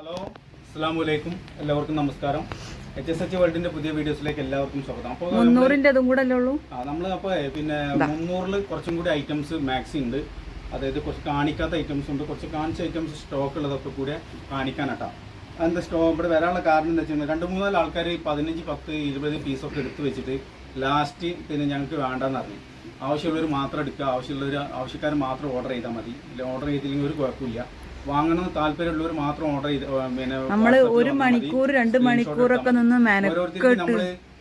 Hello. അസ്സാം വലൈക്കും എല്ലാവർക്കും നമസ്കാരം. എച്ച് എസ് എച്ച് വേൾഡിന്റെ പുതിയ വീഡിയോസിലേക്ക് എല്ലാവർക്കും സ്വാഗതം. അപ്പോൾ മുന്നൂറിന്റെ അതും കൂടെ അല്ലേ ഉള്ളൂ? ആ നമ്മൾ അപ്പോൾ പിന്നെ മുന്നൂറിൽ കുറച്ചും കൂടി ഐറ്റംസ് മാക്സി ഉണ്ട്. അതായത് കുറച്ച് കാണിക്കാത്ത ഐറ്റംസ് ഉണ്ട്. കുറച്ച് കാണിച്ച ഐറ്റംസ് സ്റ്റോക്ക് ഉള്ളതൊക്കെ കൂടെ കാണിക്കാനട്ടാ. എന്താ സ്റ്റോ ഇവിടെ വരാനുള്ള കാരണം എന്താ വെച്ചാൽ രണ്ട് മൂന്നാൽ ആൾക്കാർ പതിനഞ്ച് പത്ത് ഇരുപത് പീസൊക്കെ എടുത്ത് വെച്ചിട്ട് ലാസ്റ്റ് പിന്നെ ഞങ്ങൾക്ക് വേണ്ടെന്ന് അറിഞ്ഞു ആവശ്യമുള്ളവർ മാത്രം എടുക്കുക. ആവശ്യമുള്ളവർ ആവശ്യക്കാർ മാത്രം ഓർഡർ ചെയ്താൽ മതി. ഓർഡർ ചെയ്തില്ലെങ്കിൽ ഒരു കുഴപ്പമില്ല. വാങ്ങണമെന്ന് താല്പര്യമുള്ളവർ മാത്രം ഓർഡർ ചെയ്ത് പിന്നെ നമ്മൾ ഒരു മണിക്കൂർ രണ്ട് മണിക്കൂർ മണിക്കൂറൊക്കെ. നിന്ന് മെനക്കെട്ട്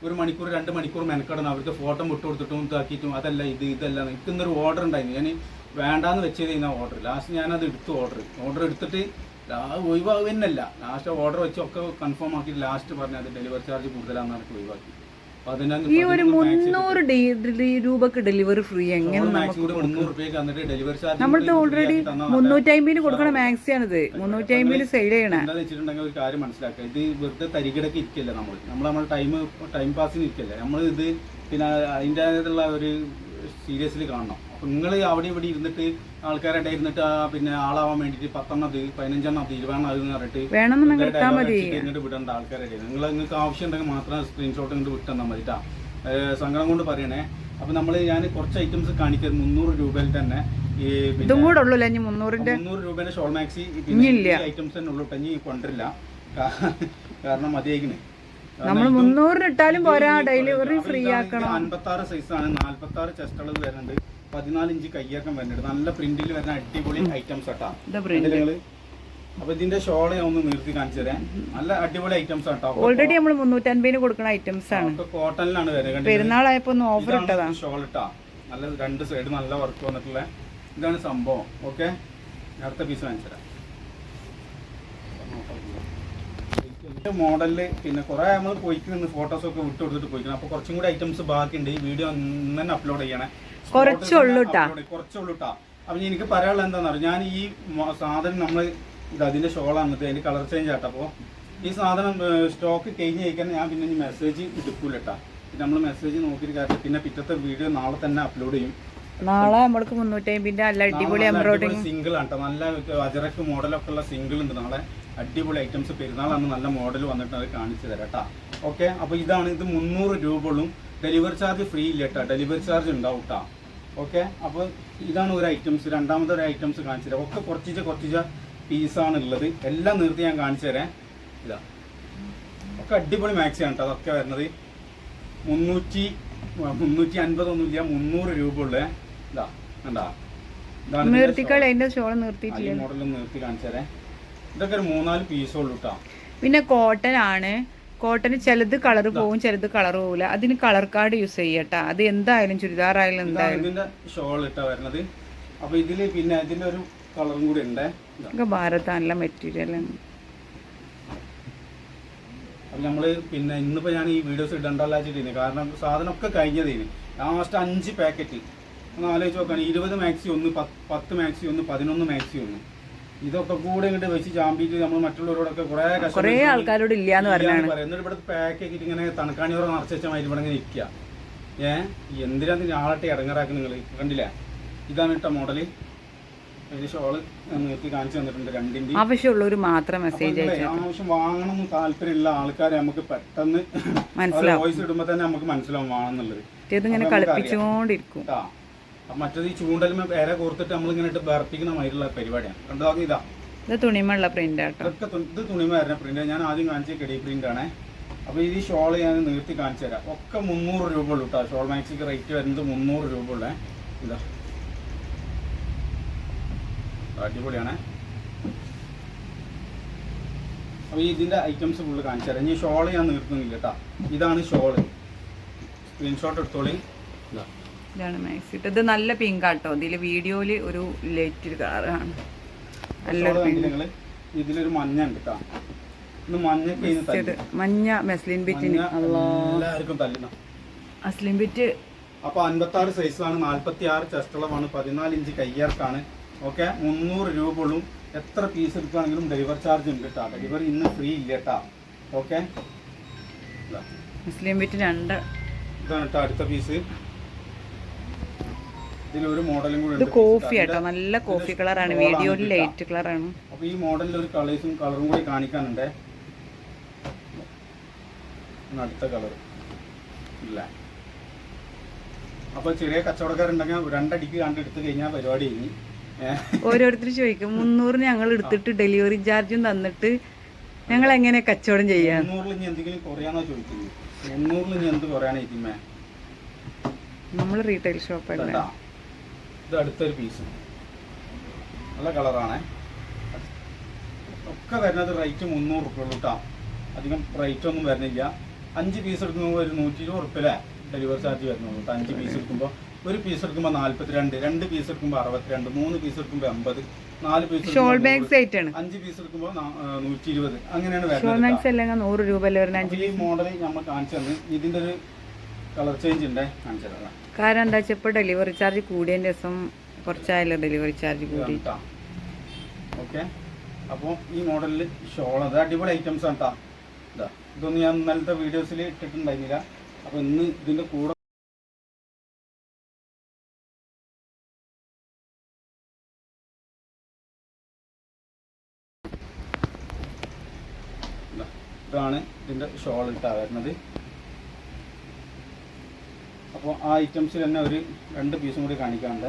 ഒരു മണിക്കൂർ രണ്ട് മണിക്കൂർ മെനക്കെടണം. അവർക്ക് ഫോട്ടോ വിട്ടു കൊടുത്തിട്ടും ഇതാക്കിയിട്ടും അതല്ല ഇത് ഇതല്ല എനിക്കുന്നൊരു ഓർഡർ ഉണ്ടായിരുന്നു. ഞാൻ വേണ്ടാന്ന് വെച്ചത് കഴിഞ്ഞാൽ ഓർഡർ ലാസ്റ്റ് ഞാനത് എടുത്തു ഓർഡർ ഓർഡർ എടുത്തിട്ട് ഒഴിവാകുന്നല്ല ലാസ്റ്റ് ഓർഡർ വെച്ച് ഒക്കെ കൺഫേം ആക്കിയിട്ട് ലാസ്റ്റ് പറഞ്ഞത് ഡെലിവറി ചാർജ് കൂടുതലാണെന്ന് എനിക്ക് ഒഴിവാക്കി ഈ ഒരു മുന്നൂറ് രൂപക്ക് ഡെലിവറി ഫ്രീ എങ്ങനെ നമ്മളിത് ഓൾറെഡി മുന്നൂറ്റി അമ്പതിന് കൊടുക്കണ മാക്സി ആണിത് മുന്നൂറ്റി അമ്പതിന് സെയിൽ ചെയ്യണേ. വെച്ചിട്ടുണ്ടെങ്കിൽ ഒരു കാര്യം മനസ്സിലാക്കുക. ഇത് വെറുതെ തരികിടക്ക് ഇരിക്കല്ല നമ്മൾ നമ്മൾ നമ്മൾ ടൈം ടൈം പാസിന് ഇരിക്കല്ല? നമ്മൾ ഇത് പിന്നെ അതിന്റെതായിട്ടുള്ള ഒരു സീരിയസ്ലി കാണണം. അപ്പൊ നിങ്ങൾ അവിടെ ഇവിടെ ഇരുന്നിട്ട് ആൾക്കാരുടെ ഇരുന്നിട്ട് പിന്നെ ആളാവാൻ വേണ്ടിയിട്ട് പത്തെണ്ണം അത് പതിനഞ്ചെണ്ണം അത് ഇരുപതെണ്ണം അത് പറഞ്ഞിട്ട് ഇങ്ങോട്ട് വിടേണ്ട ആൾക്കാരെ നിങ്ങൾ നിങ്ങൾക്ക് ആവശ്യം ഉണ്ടെങ്കിൽ മാത്രം സ്ക്രീൻഷോട്ട് ഇങ്ങോട്ട് വിട്ടെന്നാൽ മതി കേട്ടോ സങ്കടം കൊണ്ട് പറയണേ. അപ്പൊ നമ്മൾ ഞാൻ കുറച്ച് ഐറ്റംസ് കാണിക്കുന്നത് മുന്നൂറ് രൂപയിൽ തന്നെ ഈ പിന്നെ ഇതും കൂടെ ഉള്ളൂല്ലോ ഇനി മുന്നൂറിന്റെ? മുന്നൂറ് രൂപേന്റെ ഷോൾ മാക്സി. ഐറ്റംസ് തന്നെ ഉള്ളൂ ഇനി കൊണ്ടില്ല കാരണം മതിയായിക്കണ് നമ്മൾ മുന്നൂറിന് ഇട്ടാലും പോരാ ഡെലിവറി ഫ്രീ ആക്കണം. അൻപത്തി ആറ് സൈസ് ആണ്. നാല്പത്തി ആറ് ചെസ്റ്റ് ഉള്ളത് വരുന്നുണ്ട്. പതിനാല് ഇഞ്ച് കയ്യാക്കം വരുന്നുണ്ട്. നല്ല പ്രിന്റിൽ വരുന്ന അടിപൊളി ഐറ്റംസ് ആട്ടാ. അപ്പൊ ഇതിന്റെ ഷോൾ ഞാൻ ഒന്ന് നിർത്തി കാണിച്ചു തരാം. നല്ല അടിപൊളി ഐറ്റംസ് ആട്ടോ. ഓൾറെഡി നമ്മൾ മുന്നൂറ്റി അൻപതിന് കൊടുക്കുന്ന ഐറ്റംസ് ആണ്. കോട്ടണിലാണ് വരുന്നത്. പെരുന്നാളായപ്പോ ഒന്ന് ഓഫർ ഇട്ടതാ. ഷോൾ ഇട്ടാ നല്ല രണ്ട് സൈഡ് നല്ല വർക്ക് വന്നിട്ടുള്ള ഇതാണ് സംഭവം. ഓക്കെ അടുത്ത പീസ് കാണിച്ചു തരാം. മോഡലിൽ പിന്നെ കുറെ നമ്മൾ പോയിക്കുന്നു ഫോട്ടോസ് ഒക്കെ വിട്ടു കൊടുത്തിട്ട് പോയിക്കണം. അപ്പോൾ കുറച്ചും കൂടി ഐറ്റംസ് ബാക്കിയുണ്ട്. ഈ വീഡിയോ ഇന്ന് തന്നെ അപ്ലോഡ് ചെയ്യണേ കുറച്ചുള്ളൂ ട്ടാ. കുറച്ചുള്ളൂ ട്ടാ അപ്പൊ എനിക്ക് പറയാനുള്ള എന്താണെന്ന് അറിയാം? ഞാൻ ഈ സാധനം നമ്മൾ ഇത് അതിന്റെ ഷോളാണ് അതിന്റെ അതിന്റെ കളർ ചേഞ്ച് ആട്ടോ. ഈ സാധനം സ്റ്റോക്ക് കഴിഞ്ഞ് കഴിക്കാൻ ഞാൻ പിന്നെ മെസ്സേജ് എടുക്കൂലട്ടാ. നമ്മൾ മെസ്സേജ് നോക്കിയിട്ട് കാര്യം പിന്നെ പിറ്റത്തെ വീഡിയോ നാളെ തന്നെ അപ്ലോഡ് ചെയ്യും. നാളെ നമ്മൾക്ക് മുന്നൂറ്റി നല്ല അടിപൊളി എംബ്രോയിഡറിങ് സിംഗിൾ ആണ്. നല്ല അജറക്ക് മോഡലൊക്കെ ഉള്ള സിംഗിൾ ഉണ്ട് നാളെ. അടിപൊളി ഐറ്റംസ് പെരുന്നാളാണ് നല്ല മോഡൽ വന്നിട്ട് അത് കാണിച്ചു തരാം കേട്ടോ ഓക്കെ അപ്പൊ ഇതാണ് ഇത് മുന്നൂറ് രൂപകളും ഡെലിവറി ചാർജ് ഫ്രീ ഇല്ല കേട്ടോ ഡെലിവറി ചാർജ് ഉണ്ടാവും കേട്ടോ ഓക്കെ അപ്പോൾ ഇതാണ് ഒരു ഐറ്റംസ് രണ്ടാമത്തെ ഒരു ഐറ്റംസ് കാണിച്ചു തരാം. ഒക്കെ കുറച്ചിച്ച കുറച്ചിച്ച പീസാണ് ഉള്ളത് എല്ലാം നിർത്തി ഞാൻ കാണിച്ചു തരാം. ഇതാ. ഒക്കെ അടിപൊളി മാക്സി ആണ് കേട്ടോ അതൊക്കെ വരുന്നത്. മുന്നൂറ്റി മുന്നൂറ്റി അൻപതൊന്നുമില്ല മുന്നൂറ് രൂപ ഉള്ളേ ഇതാ കണ്ടാ. നിർത്തി കാണിച്ചു തരാം. ഇതൊക്കെ ഒരു മൂന്നാൽ പീസേ ഉള്ളൂ കേട്ടോ പിന്നെ കോട്ടൺ ആണ്. കോട്ടന് ചിലത് കളർ പോവും ചിലത് കളർ പോവില്ല അതിന് കളർ കാർഡ് യൂസ് ചെയ്യട്ടാ. അത് എന്തായാലും ചുരിദാർ ആയാലും എന്തായാലും. ഇതിന്റെ ഷോൾ ഇട്ടാ വരുന്നത്. അപ്പൊ ഇതിൽ പിന്നെ ഇതിന്റെ ഒരു കളറും കൂടി ഉണ്ട്. ഒക്കെ മെറ്റീരിയൽ ആണ്. അപ്പൊ നമ്മൾ പിന്നെ ഇന്നിപ്പോ ഞാൻ ഈ വീഡിയോസ് ഇടണ്ടല്ല വെച്ചിട്ടില്ല കാരണം സാധനം ഒക്കെ കഴിഞ്ഞതേന്. ലാസ്റ്റ് അഞ്ച് പാക്കറ്റ് ഒന്ന് ആലോചിച്ച് നോക്കുകയാണ് ഇരുപത് മാക്സി ഒന്ന് പത്ത് മാക്സി ഒന്ന് പതിനൊന്ന് മാക്സി ഒന്ന്. ഇതൊക്കെ കൂടെ ഇങ്ങോട്ട് വെച്ച് ചാമ്പിയിട്ട് നമ്മൾ മറ്റുള്ളവരോടൊക്കെ കുറെ കുറേ ആൾക്കാരോട് ഇല്ലാന്ന് പറഞ്ഞാണ്. എന്നിട്ട് ഇവിടെ പാക്ക് ആക്കിയിട്ട് ഇങ്ങനെ തണുക്കാണിയോറ നിറച്ച് വെച്ചാൽ ഇവിടെ ഇങ്ങനെ ഇരിക്കുക ഏ? എന്തിനാ ആളട്ടെ ഇടങ്ങറാക്കി നിങ്ങൾ കണ്ടില്ലേ? ഇതാണ് ഇട്ട മോഡൽ ആവശ്യമുള്ളവർ മാത്രം മെസ്സേജ് ആവശ്യം വാങ്ങണം എന്ന് താല്പര്യമുള്ള ആൾക്കാരെ നമുക്ക് പെട്ടെന്ന് മനസ്സിലാവും. വോയിസ് ഇടുമ്പോ തന്നെ നമുക്ക് മനസ്സിലാവും അപ്പൊ നമുക്കറിയാം. കളിപ്പിച്ചുകൊണ്ടിരിക്കും. മറ്റേത് ഈ ചൂണ്ടലുമേ വേറെ കോർത്തിട്ട് നമ്മൾ ഇങ്ങനെ ഇട്ട് ബർപ്പിക്കുന്ന മാതിരിയുള്ള പരിപാടിയാണ്. കണ്ടോ? ഇതാ. ഇത് തുണിമുള്ള പ്രിന്റ് ഇതൊക്കെ തു- ഇത് തുണിമ വരുന്ന പ്രിന്റ് ഞാൻ ആദ്യം കാണിച്ച കെടി പ്രിന്റ് ആണ്. അപ്പൊ ഇത് ഈ ഷോൾ ഞാൻ നീർത്തി കാണിച്ചു തരാം. ഒക്കെ മുന്നൂറ് രൂപ ഉള്ളൂ കേട്ടോ. ഷോൾ മാക്സിക്ക് റേറ്റ് വരുന്നത് മുന്നൂറ് രൂപ ഉള്ളേ. ഇതാ. അടിപൊളിയാണ്. അപ്പൊ ഇതിന്റെ ഐറ്റംസ് ഫുള്ള് കാണിച്ചു തരാം. ഇനി ഷോൾ ഞാൻ നിർത്തുന്നില്ല കേട്ടോ. ഇതാണ് ഷോൾ. സ്ക്രീൻഷോട്ട് എടുത്തോളി. ഇതാ. ഇതാണ് മാക്സി ഇത് നല്ല പിങ്ക് ആട്ടോ. ഇതിൽ വീഡിയോയിൽ ഒരു ലൈറ്റ് കളറാണ് നല്ല ഇതിലൊരു മഞ്ഞ ഉണ്ട് കേട്ടോ ഇന്ന് മഞ്ഞ മെസ്ലിൻ ബിറ്റിന് അസ്ലിൻ ബിറ്റ് അപ്പൊ അൻപത്തി ആറ് സൈസാണ്. നാല്പത്തി ആറ് ചെസ്റ്റളമാണ് പതിനാല് ഇഞ്ച് കയ്യേർക്കാണ് ഓക്കെ? മുന്നൂറ് രൂപ ഉള്ളൂ എത്ര പീസ് എടുക്കുകയാണെങ്കിലും ഡെലിവർ ചാർജ് ഉണ്ട് കേട്ടോ ഡെലിവറി ഇന്ന് ഫ്രീ ഇല്ല കേട്ടോ ഓക്കെ? മുസ്ലിം ബിറ്റ് രണ്ട്. ഇതാണ് കേട്ടോ അടുത്ത പീസ് ഇതിലൊരു മോഡലും കൂടി ഇത് കോഫി ആട്ടോ. നല്ല കോഫി കളറാണ് വീഡിയോയിൽ ലൈറ്റ് കളറാണ് അപ്പോൾ ഈ മോഡലിൽ ഒരു കളേഴ്സും കളറും കൂടി കാണിക്കാനുണ്ട്. അടുത്ത കളർ ഇല്ല. അപ്പോൾ ചെറിയ കച്ചവടക്കാരുണ്ടെങ്കിൽ രണ്ടടിക്ക് കണ്ട് എടുത്തു കഴിഞ്ഞാൽ പരിപാടി ഇനി. ഓരോരുത്തരും ഓരോരുത്തർ ചോദിക്കും മുന്നൂറിന് ഞങ്ങൾ എടുത്തിട്ട് ഡെലിവറി ചാർജും തന്നിട്ട് ഞങ്ങൾ എങ്ങനെ കച്ചവടം ചെയ്യാം? മുന്നൂറിൽ ഇനി എന്തെങ്കിലും കുറയാന്നോ ചോദിക്കുന്നത്. മുന്നൂറിൽ ഇനി എന്ത് കുറയാനാ ഇതിന്മേ നമ്മൾ റീറ്റെയിൽ ഷോപ്പല്ലേ ഇതാ. അടുത്തൊരു പീസ് നല്ല കളറാണ്. ഒക്കെ വരുന്നത് റേറ്റ് മുന്നൂറ് റുപ്യ കേട്ടോ അധികം റേറ്റ് ഒന്നും വരുന്നില്ല. അഞ്ച് പീസ് എടുക്കുമ്പോൾ ഒരു നൂറ്റി ഇരുപത് റുപ്യല്ലേ ഡെലിവറി ചാർജ് വരുന്നുള്ളൂ കേട്ടോ അഞ്ച് പീസ് എടുക്കുമ്പോൾ ഒരു പീസ് എടുക്കുമ്പോൾ നാല്പത്തിരണ്ട് രണ്ട് പീസ് എടുക്കുമ്പോൾ അറുപത്തിരണ്ട് മൂന്ന് പീസ് എടുക്കുമ്പോൾ എൺപത് നാല് പീസ് അഞ്ച് പീസ് എടുക്കുമ്പോൾ നൂറ്റി ഇരുപത് അങ്ങനെയാണ് വരുന്നത് നൂറ് രൂപ ഈ മോഡൽ നമ്മൾ കാണിച്ചു തന്നെ. ഇതിന്റെ ഒരു കളർ ചേഞ്ച് ഉണ്ടേ? കാണിച്ചു തരാം കാരണം എന്താ വെച്ചാൽ ഇപ്പോൾ ഡെലിവറി ചാർജ് കൂടിയതിന്റെ ദിവസം കുറച്ചായല്ലോ ഡെലിവറി ചാർജ് കൂടി. ഓക്കെ അപ്പോൾ ഈ മോഡലിൽ ഷോൾ അത് അടിപൊളി ഐറ്റംസ് ആണ് കേട്ടോ ഇതാ ഇതൊന്നും ഞാൻ ഇന്നലത്തെ വീഡിയോസിൽ ഇട്ടിട്ടുണ്ടായിരുന്നില്ല. അപ്പോൾ ഇന്ന് ഇതിന്റെ കൂടെ ഇതാ, ഇതാണ് ഇതിന്റെ ഷോൾ ഇട്ടാ വരുന്നത്. അപ്പോൾ ആ ഐറ്റംസിൽ തന്നെ ഒരു രണ്ട് പീസും കൂടി കാണിക്കാണ്ട്.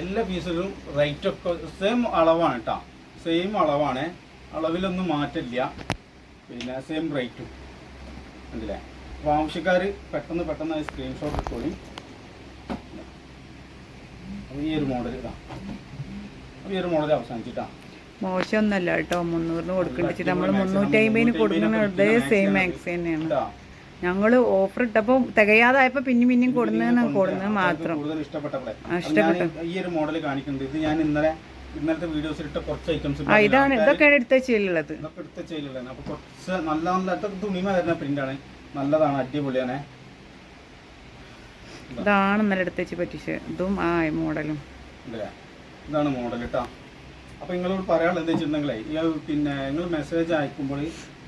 എല്ലാ പീസുകളും റേറ്റ് ഒക്കെ സെയിം അളവാണ് കേട്ടോ സെയിം അളവാണ്. അളവിലൊന്നും മാറ്റില്ല പിന്നെ സെയിം റേറ്റും ഉണ്ടല്ലേ അപ്പോൾ ആവശ്യക്കാർ പെട്ടെന്ന് പെട്ടെന്ന് സ്ക്രീൻഷോട്ട് എടുത്തോളി അപ്പോൾ ഈ ഒരു മോഡൽ ഇതാ. അപ്പോൾ ഈ ഒരു മോഡൽ അവസാനിച്ചിട്ടാ. മോശമൊന്നല്ല കേട്ടോ മുന്നൂറിന് കൊടുക്കണ്ടിച്ച് നമ്മൾ മുന്നൂറ്റി അമ്പതിന് കൊടുക്കുന്നത് സെയിം മാക്സ് തന്നെയാണ്. കേട്ടോ ഞങ്ങൾ ഓഫർ ഇട്ടപ്പോൾ തികയാതായപ്പോൾ പിന്നെയും പിന്നെയും കൊടുന്നതെന്ന് കൊടുന്നത് മാത്രം. ഇഷ്ടപ്പെട്ടു. ഈ ഒരു മോഡൽ കാണിക്കുന്നുണ്ട്. ഇത് ഞാൻ ഇന്നലെ ഇന്നലത്തെ വീഡിയോസിൽ ഇട്ട കുറച്ച് ഐറ്റംസ് ആ ഇതാണ്. ഇതൊക്കെയാണ് എടുത്ത ചെയ്യലുള്ളത് ഇതൊക്കെ എടുത്ത ചെയ്യലുള്ളത് അപ്പൊ കുറച്ച് നല്ല നല്ല ഇതൊക്കെ തുണിമ വരുന്ന പ്രിന്റാണ് നല്ലതാണ് അടിപൊളിയാണ്. ഇതാണ് ഇന്നലെ എടുത്ത വെച്ച് പറ്റിച്ച് ഇതും ആ മോഡലും? ഇതാണ് മോഡൽ കേട്ടോ അപ്പൊ നിങ്ങളോട് പറയാനുള്ളത് എന്താ വെച്ചിട്ടുണ്ടെങ്കിൽ പിന്നെ നിങ്ങൾ മെസ്സേജ് അയക്കുമ്പോൾ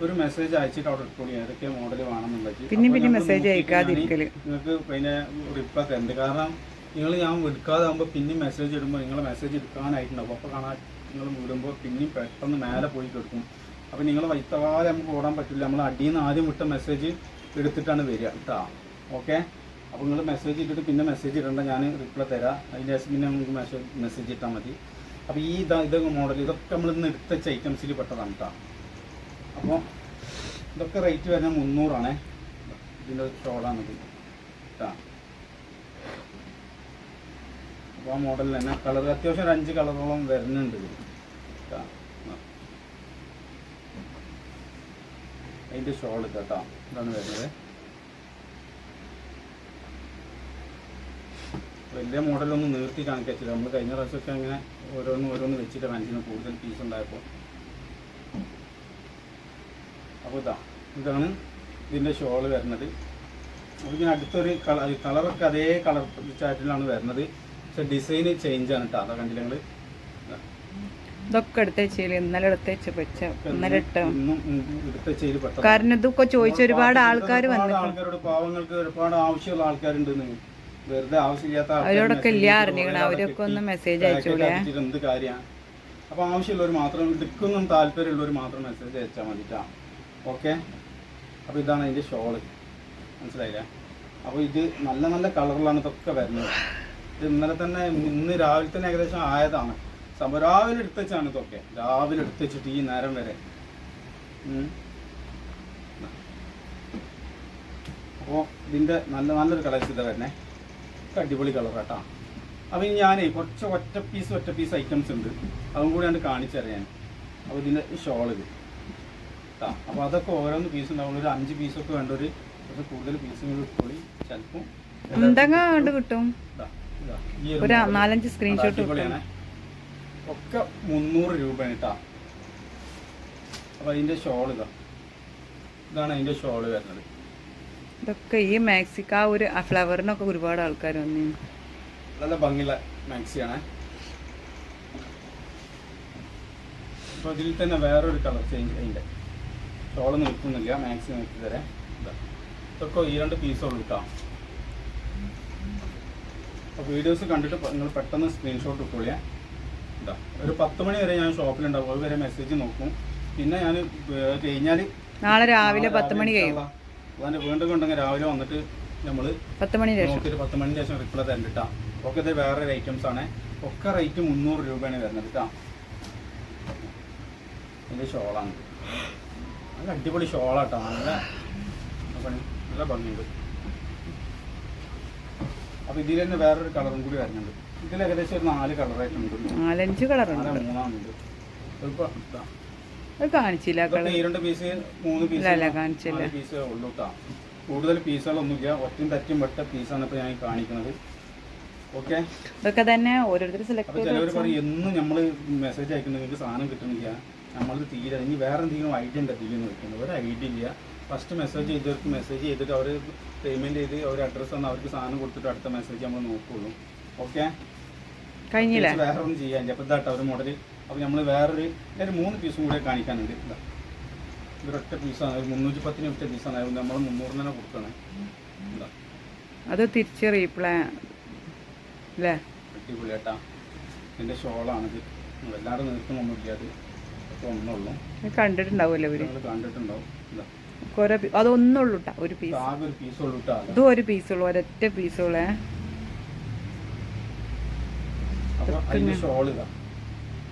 ഒരു മെസ്സേജ് അയച്ചിട്ട് അവിടെ ഇട്ടോളി ഏതൊക്കെ മോഡൽ വേണമെന്നുണ്ടെങ്കിൽ പിന്നെ പിന്നെ മെസ്സേജ് അയക്കാതിരിക്കൽ. നിങ്ങൾക്ക് പിന്നെ റിപ്ലൈ തരണ്ട് കാരണം നിങ്ങൾ ഞാൻ എടുക്കാതാകുമ്പോൾ പിന്നെ മെസ്സേജ് ഇടുമ്പോൾ നിങ്ങൾ മെസ്സേജ് എടുക്കാനായിട്ടുണ്ടാവും. അപ്പോൾ കാണാൻ നിങ്ങൾ വിടുമ്പോൾ പിന്നെയും പെട്ടെന്ന് മേലെ പോയി കിടക്കും. അപ്പോൾ നിങ്ങൾ വൈത്താതെ നമുക്ക് ഓടാൻ പറ്റില്ല. നമ്മൾ അടിയിൽ നിന്ന് ആദ്യം വിട്ട മെസ്സേജ് എടുത്തിട്ടാണ് വരിക കേട്ടോ. ഓക്കെ അപ്പോൾ നിങ്ങൾ മെസ്സേജ് ഇട്ടിട്ട് പിന്നെ മെസ്സേജ് ഇടണ്ട. ഞാൻ റിപ്ലൈ തരാം. അതിന്റെ ശേഷം പിന്നെ നമുക്ക് മെസ്സേജ് മെസ്സേജ് ഇട്ടാൽ മതി. അപ്പോൾ ഈ ഇതാ ഇതൊക്കെ മോഡൽ ഇതൊക്കെ നമ്മൾ ഇന്ന് എടുത്ത ഐറ്റംസിൽ പെട്ടതാണ് കേട്ടോ. അപ്പോൾ ഇതൊക്കെ റേറ്റ് വരുന്നത് മുന്നൂറാണേ. ഇതിന്റെ ഷോളാണിത് കേട്ടോ അപ്പോൾ ആ മോഡലിൽ തന്നെ കളർ അത്യാവശ്യം ഒരു അഞ്ച് കളറോളം വരുന്നുണ്ട് കേട്ടോ. അതിന്റെ ഷോൾ കേട്ടോ ഇതാണ് വരുന്നത്. വലിയ മോഡലൊന്നും നിർത്തി കാണിക്കാച്ചില്ല. നമ്മൾ കഴിഞ്ഞ പ്രാവശ്യമൊക്കെ അങ്ങനെ ഓരോന്ന് ഓരോന്ന് വെച്ചിട്ട് കാണിച്ചിരുന്നു കൂടുതൽ പീസ് ഉണ്ടായപ്പോൾ അപ്പോൾ ഇതാ ഇതാണ് ഇതിന്റെ ഷോൾ വരുന്നത്. അപ്പോൾ ഇതിന് അടുത്തൊരു കളർ കളറൊക്കെ അതേ കളർ ചാറ്റിലാണ് വരുന്നത്. പക്ഷെ ഡിസൈന് ചേഞ്ച് ആണ് കേട്ടോ അതാ കണ്ടില്ല ഞങ്ങൾ ഇതൊക്കെ എടുത്ത് വെച്ചില്ല ഇന്നലെ എടുത്ത് വെച്ച ഇന്നലെ ഇട്ട. ഇന്നും എടുത്ത ചെയ്ത് പെട്ടെന്ന്. കാരണം ഇതൊക്കെ ചോദിച്ച ഒരുപാട് ആൾക്കാർ ആൾക്കാരോട് പാവങ്ങൾക്ക് ഒരുപാട് ആവശ്യമുള്ള ആൾക്കാരുണ്ട് വെറുതെ ആവശ്യമില്ലാത്ത അവരോടൊക്കെ ഇല്ല ചെയ്ത് അവരൊക്കെ ഒന്ന് മെസ്സേജ് അയച്ചോളേ എന്ത് കാര്യമാണ് അപ്പോൾ ആവശ്യമുള്ളവർ മാത്രം എടുക്കുന്ന താല്പര്യമുള്ളവർ മാത്രം മെസ്സേജ് അയച്ചാൽ മതിട്ടാ ഓക്കെ? അപ്പോൾ ഇതാണ് അതിന്റെ ഷോൾ മനസ്സിലായില്ലേ? അപ്പോൾ ഇത് നല്ല നല്ല കളറിലാണ് ഇതൊക്കെ വരുന്നത്. ഇത് ഇന്നലെ തന്നെ ഇന്ന് രാവിലെ തന്നെ ഏകദേശം ആയതാണ്. സംഭവം രാവിലെ ഇതൊക്കെ. രാവിലെ എടുത്ത് വെച്ചിട്ട് ഈ നേരം വരെ. അപ്പോൾ ഇതിന്റെ നല്ല നല്ലൊരു കളേഴ്സ് ഇതാ വരുന്നേ. അടിപൊളി കളർ കേട്ടോ അപ്പോൾ ഇനി ഞാനേ കുറച്ച് ഒറ്റ പീസ് ഒറ്റ പീസ് ഐറ്റംസ് ഉണ്ട്. അതും കൂടി ഞാൻ. കാണിച്ചറിയാൻ അപ്പോൾ ഇതിന്റെ ഷോൾ ഇത്. അപ്പോൾ അതൊക്കെ ഓരോന്ന് പീസ് ഉണ്ടാവും. ഒരു അഞ്ച് പീസൊക്കെ വേണ്ട. ഒരു കുറച്ച് കൂടുതൽ പീസുകൾ ഇട്ടുള്ളി ചിലപ്പോൾ ഉണ്ടെങ്കിൽ കണ്ട് കിട്ടും. ഒരു നാലഞ്ച് സ്ക്രീൻഷോട്ട് ഒക്കെ മുന്നൂറ് രൂപയാണ് കേട്ടോ അപ്പോൾ അതിന്റെ ഷോൾ ഇതാ. ഇതാണ് അതിന്റെ ഷോൾ വരുന്നത്. ഇതൊക്കെ ഈ മാക്സിക്ക് ആ ഒരു ഫ്ലവറിനൊക്കെ ഒരുപാട് ആൾക്കാർ വന്നു. നല്ല ഭംഗിയുള്ള മാക്സിയാണ്. അപ്പോൾ ഇതിൽ തന്നെ വേറൊരു കളർ ചേഞ്ച് അതിന്റെ ഷോൾ നിൽക്കുന്നില്ല മാക്സിമം നിർത്തി തരാം. ഇതാ. ഇതൊക്കെ ഈ രണ്ട് പീസുള്ളൂ കേട്ടോ അപ്പോൾ വീഡിയോസ് കണ്ടിട്ട് നിങ്ങൾ പെട്ടെന്ന് സ്ക്രീൻഷോട്ട് ഇട്ടോളിയാ. ഇതാ. ഒരു പത്ത് മണി വരെ ഞാൻ ഷോപ്പിലുണ്ടാവും അത് വരെ മെസ്സേജ് നോക്കും. പിന്നെ ഞാൻ കഴിഞ്ഞാൽ നാളെ രാവിലെ പത്ത് മണി കഴിയും. അതിന് വീണ്ടും ഉണ്ടെങ്കിൽ രാവിലെ വന്നിട്ട് നമ്മൾ പത്ത് മണി നോക്കിയിട്ട് പത്ത് മണിന് ശേഷം റിപ്ലൈ തരണ്ടിട്ടാ. ഒക്കെ ഇത് വേറെ ഐറ്റംസ് ആണ്. ഒക്കെ റേറ്റ് മുന്നൂറ് രൂപയാണ് വരുന്നത് കേട്ടോ ഇത് ഷോളാണ് നല്ല അടിപൊളി ഷോളാട്ടോ നല്ല നല്ല ഭംഗിയുണ്ട്. അപ്പോൾ ഇതിൽ തന്നെ വേറൊരു കളറും കൂടി വരുന്നുണ്ട്. ഇതിൽ ഏകദേശം ഒരു നാല് കളറായിട്ടുണ്ട് നാലഞ്ച് കളറുണ്ട്. മൂന്നാണുണ്ട്. കാണിച്ചില്ല പീസ് മൂന്ന് പീസ് കാണിച്ചില്ല. പീസ് ഉള്ളൂ കൂടുതൽ പീസുകളൊന്നുമില്ല ഒറ്റയും തറ്റും വെട്ട പീസാണ് ഇപ്പോൾ ഞാൻ കാണിക്കുന്നത്. ഓക്കെ? ഇതൊക്കെ തന്നെ ഓരോരുത്തർ സെലക്ട് ചെയ്ത് ചിലവർ പറയും എന്നും നമ്മൾ മെസ്സേജ് അയക്കുന്നത് നിങ്ങൾക്ക് സാധനം കിട്ടുന്നില്ല നമ്മൾക്ക് തീരെ ഇനി വേറെ എന്തെങ്കിലും ഐഡിയ ഉണ്ട് ഇതിൽ നോക്കുന്നത് ഒരു ഐഡിയ ഇല്ല. ഫസ്റ്റ് മെസ്സേജ് ചെയ്തവർക്ക് മെസ്സേജ് ചെയ്തിട്ട് അവർ പേയ്മെന്റ് ചെയ്ത് അവർ അഡ്രസ്സ് തന്ന് അവർക്ക് സാധനം കൊടുത്തിട്ട് അടുത്ത മെസ്സേജ് നമ്മൾ നോക്കുള്ളൂ. ഓക്കെ കഴിഞ്ഞില്ലേ? വേറെ ഒന്നും ചെയ്യാനില്ല അപ്പോൾ ഇതാട്ടോ ഒരു മോഡൽ അപ്പോൾ നമ്മൾ വേറൊരു ഒരു മൂന്ന് പീസും കൂടെ കാണിക്കാനുണ്ട്. ഇതാ. ഇതൊരൊറ്റ പീസാണ് ഒരു മുന്നൂറ്റി പത്തിന് ഒറ്റ പീസാണ് അത് നമ്മൾ മുന്നൂറിന് തന്നെ കൊടുക്കണേ. അത് തിരിച്ച് റീപ്ലൈ അല്ലേ അടിപൊളി കേട്ടാ ഇതിന്റെ ഷോളാണിത് എല്ലാവരും നീർക്കുന്നൊന്നുമില്ല അത്. ഒന്നുള്ളൂ കണ്ടിട്ടുണ്ടാവുമല്ലോ ഇവർ? കണ്ടിട്ടുണ്ടാവും. അതൊന്നുള്ളൂ ഒരു ഇത് പീസ് ഒരു പീസ് ഉള്ളൂ ഇതും ഒരു പീസുള്ളൂ ഒരൊറ്റ പീസുള്ളേ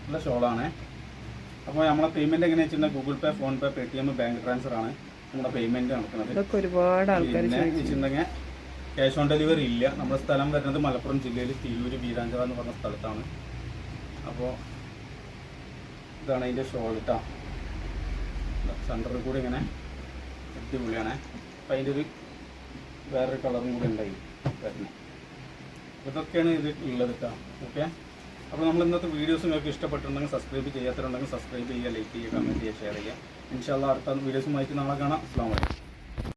അപ്പോൾ ഷോളാണ് നമ്മളെ പേയ്മെന്റ് എങ്ങനെയാ വെച്ചിട്ടുണ്ടെങ്കിൽ Google Pay PhonePe Paytm bank transfer ആണ് നമ്മുടെ പേയ്മെന്റ് നടക്കുന്നത്. ഇതൊക്കെ ഒരുപാട് ആൾക്കാർ വെച്ചിട്ടുണ്ടെങ്കിൽ ക്യാഷ് ഓൺ ഡെലിവറി ഇല്ല. നമ്മുടെ സ്ഥലം വരുന്നത് മലപ്പുറം ജില്ലയിൽ തിരൂര് വീരാഞ്ചവ എന്ന് പറഞ്ഞ സ്ഥലത്താണ്. അപ്പോൾ ഇതാണ് അതിന്റെ ഷോൾ കേട്ടോ സെന്ററിൽ കൂടി ഇങ്ങനെ അടിപൊളിയാണ്. അപ്പം അതിന്റെ ഒരു വേറൊരു കളറും കൂടി ഉണ്ടായി വരുന്നത് ഇതൊക്കെയാണ് ഇത് ഉള്ളത് കേട്ടോ ഓക്കെ? അപ്പോൾ നമ്മൾ ഇന്നത്തെ വീഡിയോസ് നിങ്ങൾക്ക് ഇഷ്ടപ്പെട്ടിട്ടുണ്ടെങ്കിൽ സബ്സ്ക്രൈബ് ചെയ്യാത്തിട്ടുണ്ടെങ്കിൽ സബ്സ്ക്രൈബ് ചെയ്യുക ലൈക്ക് ചെയ്യുക കമന്റ് ചെയ്യുക ഷെയർ ചെയ്യുക. ഇൻഷാല്ല അടുത്ത വീഡിയോസുമായിട്ട് നാളെ കാണാം. അസ്സാം വലൈക്കും